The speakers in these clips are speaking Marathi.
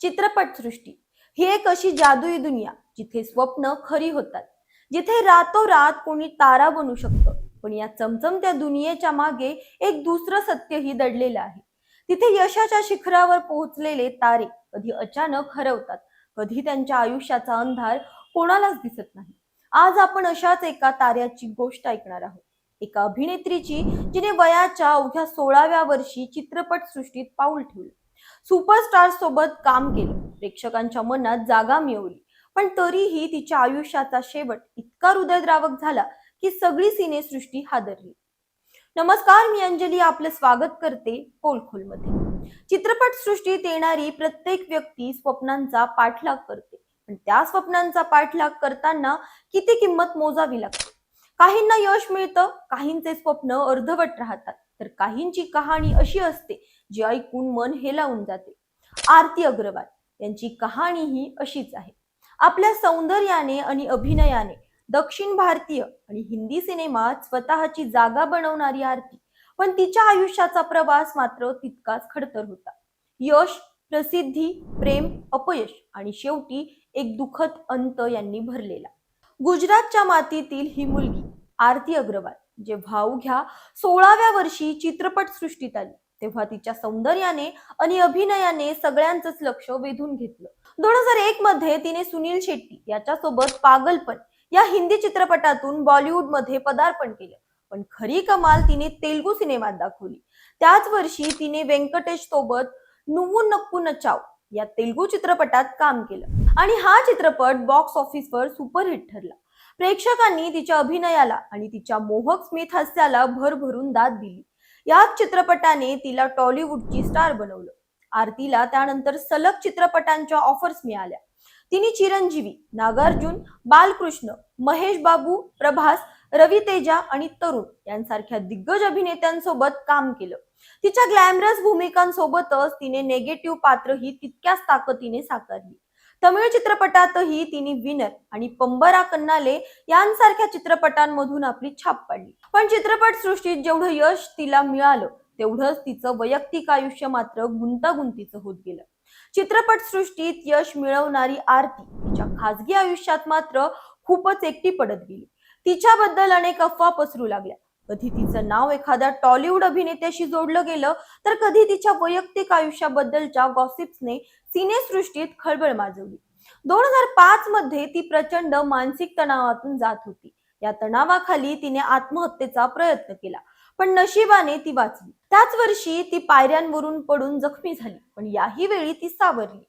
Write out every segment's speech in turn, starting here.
चित्रपटसृष्टी. ही एक अशी जादुई दुनिया जिथे स्वप्न खरी होतात. जिथे रातोरात कोणी तारा बनू शकतं पण या चमचमत्या दुनियेच्या मागे एक दुसरं सत्यही दडलेलं आहे. तिथे यशाच्या शिखरावर पोहोचलेले तारे कधी अचानक हरवतात कधी त्यांच्या आयुष्याचा अंधार कोणालाच दिसत नाही. आज आपण अशाच एका ताऱ्याची गोष्ट ऐकणार आहोत. एका अभिनेत्रीची जिने वयाच्या अवघ्या सोळाव्या वर्षी चित्रपट सृष्टीत पाऊल ठेवलं. सुपरस्टार सोबत काम केलं. प्रेक्षकांच्या मनात जागा मिळवली. पण तरीही तिच्या आयुष्याचा शेवट इतका हृदयद्रावक झाला की सगळी सिनेसृष्टी हादरली. नमस्कार मी अंजली. आपलं स्वागत करते पोलखोलमध्ये. चित्रपट सृष्टीत येणारी प्रत्येक व्यक्ती स्वप्नांचा पाठलाग करते. पण त्या स्वप्नांचा पाठलाग करताना किती किंमत मोजावी लागते? काहींना यश मिळतं काहींचे स्वप्न अर्धवट राहतात. तर काहींची कहाणी अशी असते जी ऐकून मन हेलावून जाते. आरती अग्रवाल यांची कहाणी ही अशीच आहे. आपल्या सौंदर्याने आणि अभिनयाने दक्षिण भारतीय आणि हिंदी सिनेमात स्वतःची जागा बनवणारी आरती पण तिच्या आयुष्याचा प्रवास मात्र तितकाच खडतर होता. यश प्रसिद्धी प्रेम अपयश आणि शेवटी एक दुःखद अंत यांनी भरलेला. गुजरातच्या मातीतील ही मुलगी आरती अग्रवाल जेव्हा अवघ्या सोळाव्या वर्षी चित्रपट सृष्टीत आली. तेव्हा तिच्या सौंदर्याने आणि अभिनयाने सगळ्यांचंच लक्ष वेधून घेतलं. दोन हजार एक मध्ये तिने सुनील शेट्टी याच्यासोबत पागलपण या हिंदी चित्रपटातून बॉलिवूडमध्ये पदार्पण केलं. पण खरी कमाल तिने तेलगू सिनेमात दाखवली. त्याच वर्षी तिने व्यंकटेश सोबत नुवू नक्कू नचाव या तेलगू चित्रपटात काम केलं. आणि हा चित्रपट बॉक्स ऑफिसवर सुपरहिट ठरला. प्रेक्षकांनी तिच्या अभिनयाला आणि तिच्या मोहक स्मित हास्याला भरभरून दाद दिली. याच चित्रपटाने तिला टॉलिवूडची स्टार बनवलं. आरतीला त्यानंतर सलग चित्रपटांच्या ऑफर्स मिळाल्या. तिने चिरंजीवी नागार्जुन बालकृष्ण महेश बाबू प्रभास रवी तेजा आणि तरुण यांसारख्या दिग्गज अभिनेत्यांसोबत काम केलं. तिच्या ग्लॅमरस भूमिकांसोबतच तिने नेगेटिव्ह पात्रही तितक्याच ताकदीने साकारली. तमिळ चित्रपटातही तिने विनर आणि पंबरा कन्नाले यांसारख्या चित्रपटांमधून आपली छाप पाडली. पण चित्रपट सृष्टीत जेवढं यश तिला मिळालं तेवढंच तिचं वैयक्तिक आयुष्य मात्र गुंतागुंतीचं होत गेलं. चित्रपट सृष्टीत यश मिळवणारी आरती तिच्या खासगी आयुष्यात मात्र खूपच एकटी पडत गेली. तिच्याबद्दल अनेक अफवा पसरू लागल्या. कधी तिचं नाव एखाद्या टॉलिवूड अभिनेत्याशी जोडलं गेलं तर कधी तिच्या वैयक्तिक आयुष्याबद्दलच्या गॉसिप्सने सिनेसृष्टीत खळबळ माजवली. दोन हजार पाच मध्ये ती प्रचंड मानसिक तणावातून जात होती. या तणावाखाली तिने आत्महत्येचा प्रयत्न केला पण नशिबाने ती वाचली. त्याच वर्षी ती पायऱ्यांवरून पडून जखमी झाली पण याही वेळी ती सावरली.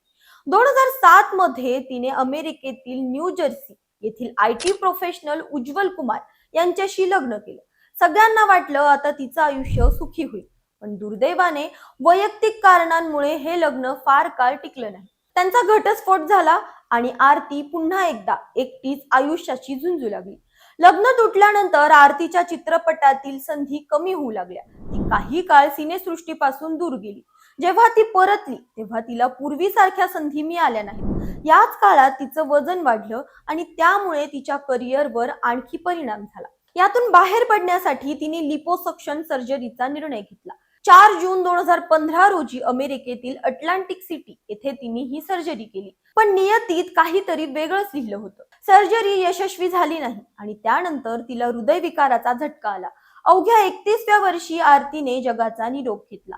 दोन हजार सात मध्ये तिने अमेरिकेतील न्यू जर्सी येथील I T professional Ujjwal Kumar यांच्याशी लग्न केलं. सगळ्यांना वाटलं आता तिचं आयुष्य सुखी होईल. पण दुर्दैवाने वैयक्तिक कारणांमुळे हे लग्न फार काळ टिकलं नाही. त्यांचा घटस्फोट झाला आणि आरती पुन्हा एकदा एकटीच आयुष्याची झुंजू लागली. लग्न तुटल्यानंतर आरतीच्या चित्रपटातील संधी कमी होऊ लागल्या. ती काही काळ सिनेसृष्टीपासून दूर गेली. जेव्हा ती परतली तेव्हा तिला पूर्वीसारख्या संधी मिळाल्या नाहीत. याच काळात तिचं वजन वाढलं आणि त्यामुळे तिच्या करिअरवर आणखी परिणाम झाला. यातून बाहेर पडण्यासाठी तिने लिपोसक्शन सर्जरीचा निर्णय घेतला. चार जून दोन हजार पंधरा रोजी अमेरिकेतील अटलांटिक सिटी येथे तिने ही सर्जरी केली. पण नियतीत काहीतरी वेगळंच लिहिलं होतं. सर्जरी यशस्वी झाली नाही आणि त्यानंतर तिला हृदयविकाराचा झटका आला. अवघ्या एकतीसव्या वर्षी आरतीने जगाचा निरोप घेतला.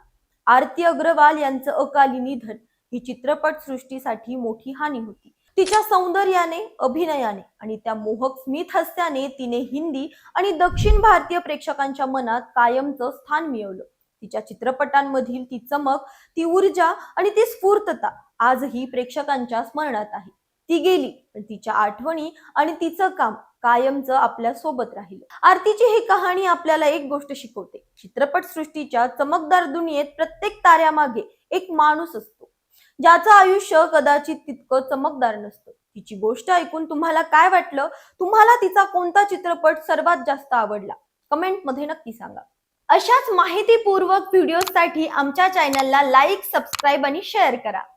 आरती अग्रवाल यांचं अकाली निधन ही चित्रपट सृष्टीसाठी मोठी हानी होती. तिच्या सौंदर्याने अभिनयाने आणि त्या मोहक स्मित हास्याने तिने हिंदी आणि दक्षिण भारतीय प्रेक्षकांच्या मनात कायमचं स्थान मिळवलं. तिच्या चित्रपटांमधील ती चमक ती ऊर्जा आणि ती स्फूर्तता आजही प्रेक्षकांच्या स्मरणात आहे. ती गेली पण तिच्या आठवणी आणि तिचं काम कायमचं आपल्यासोबत राहिलं. आरतीची ही कहाणी आपल्याला एक गोष्ट शिकवते. चित्रपट सृष्टीच्या चमकदार दुनियेत प्रत्येक ताऱ्यामागे एक माणूस असतो ज्याचं आयुष्य कदाचित तितकं चमकदार नसतं. तिची गोष्ट ऐकून तुम्हाला काय वाटलं? तुम्हाला तिचा कोणता चित्रपट सर्वात जास्त आवडला? कमेंटमध्ये नक्की सांगा. अशाच माहितीपूर्वक व्हिडिओसाठी आमच्या चॅनलला लाईक सबस्क्राईब आणि शेअर करा.